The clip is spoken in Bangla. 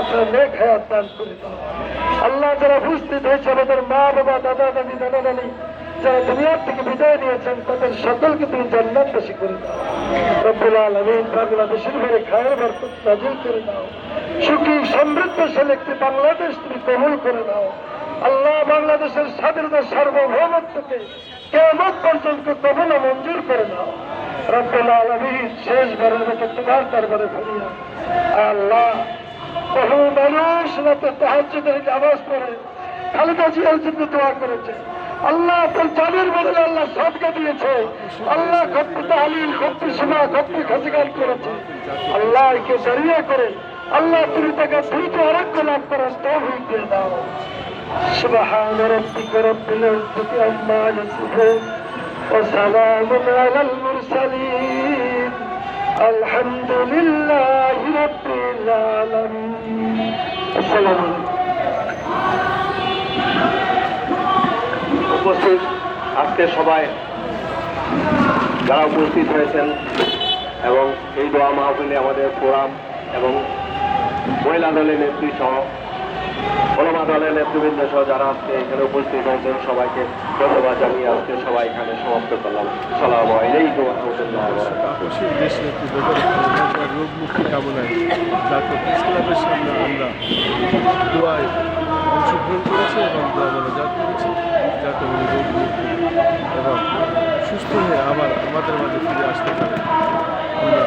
আপনার নেক হায়াত দান করে। আল্লাহ যারা উপস্থিত হয়েছে, আমাদের মা বাবা, দাদা দাদি দাদা দাদি যারা দুনিয়ার থেকে বিদায় নিয়েছেন, তাদের সকলকে তুমি জান্নাত বেশি করে দাও। রব্বুল আলমিন বাংলাদেশের ঘরে খায়ের বরকত নাজিল করে দাও। সুখী, সমৃদ্ধশাল একটি বাংলাদেশ তুমি কবুল করে দাও। আল্লাহ বাংলাদেশের স্বাধীনতা সার্বভৌমত্বকে কেমন পর্যন্ত কবল মঞ্জুর করে দাও। রব্বুল আলমিন শেষবারের মতো তোমার দরবারে ফিরিয়া আল্লাহ বহু মানুষ রাতে তাহাজ্জুদের নামাজ পড়ে খালেদা জিয়ার জন্য দোয়া করেছে আল্লাহ তোর জানের বদলে আল্লাহ সদকা দিয়েছে আল্লাহ খপ্পি তাহলিল খপ্পি সীমা খপ্পি খাজিগান করেছে আল্লাহ একে দাঁড়িয়ে করে আল্লাহ তুমি তাকে দ্রুত আরোগ্য লাভ করার তৌফিক দিয়ে দাও سبحان ربك رب العزة عما يصفون وسلام على المرسلين الحمد لله رب العالمين السلام عليكم উপস্থিত আজকে সবাই যারা উপস্থিত হয়েছেন এবং এই দোয়া মাহফিলে আমাদের ফোরাম এবং মহিলা দলের নেত্রী সহ ওলমা দলের নেতৃবৃন্দ সহ যারা আজকে এখানে উপস্থিত হয়েছেন, সবাইকে ধন্যবাদ জানিয়ে আজকে সবাই এখানে সমাপ্ত করলাম। সালাম রোগ সামনে আমরা এবং করেছি রোগ এবং সুস্থ হয়ে আবার আমাদের মাঝে ফিরে আসতে পারে। আমরা